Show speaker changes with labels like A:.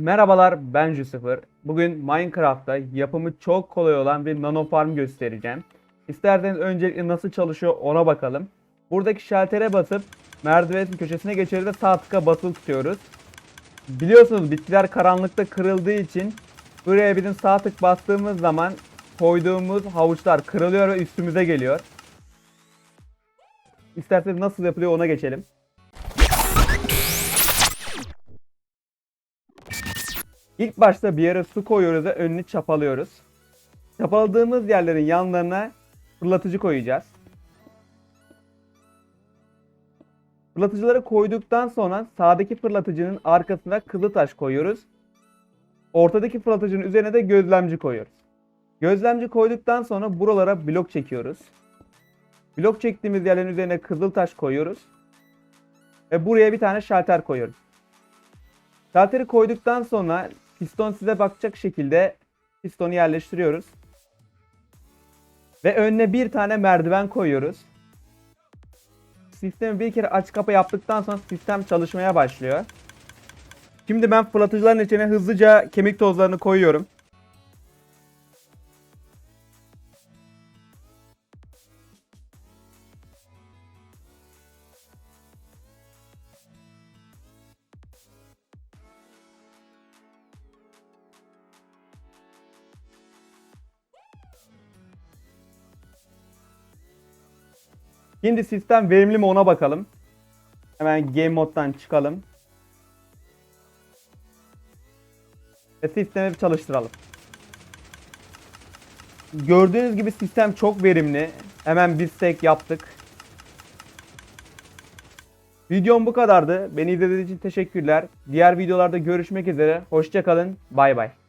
A: Merhabalar ben Jusifer. Bugün Minecraft'ta yapımı çok kolay olan bir nano farm göstereceğim. İsterseniz öncelikle nasıl çalışıyor ona bakalım. Buradaki şaltere basıp merdivenin köşesine geçerek de sağ tıka basılı tutuyoruz. Biliyorsunuz bitkiler karanlıkta kırıldığı için buraya bizim sağ tık bastığımız zaman koyduğumuz havuçlar kırılıyor ve üstümüze geliyor. İsterseniz nasıl yapılıyor ona geçelim. İlk başta bir yere su koyuyoruz ve önünü çapalıyoruz. Çapaladığımız yerlerin yanlarına fırlatıcı koyacağız. Fırlatıcıları koyduktan sonra sağdaki fırlatıcının arkasına kızıltaş koyuyoruz. Ortadaki fırlatıcının üzerine de gözlemci koyuyoruz. Gözlemci koyduktan sonra buralara blok çekiyoruz. Blok çektiğimiz yerlerin üzerine kızıltaş koyuyoruz. Ve buraya bir tane şalter koyuyoruz. Şalteri koyduktan sonra piston size bakacak şekilde pistonu yerleştiriyoruz. Ve önüne bir tane merdiven koyuyoruz. Sistemi bir kere aç kapa yaptıktan sonra sistem çalışmaya başlıyor. Şimdi ben fırlatıcıların içine hızlıca kemik tozlarını koyuyorum. Şimdi sistem verimli mi ona bakalım. Hemen game moddan çıkalım. Ve sistemi çalıştıralım. Gördüğünüz gibi sistem çok verimli. Hemen bir stack yaptık. Videom bu kadardı. Beni izlediğiniz için teşekkürler. Diğer videolarda görüşmek üzere. Hoşçakalın. Bay bay.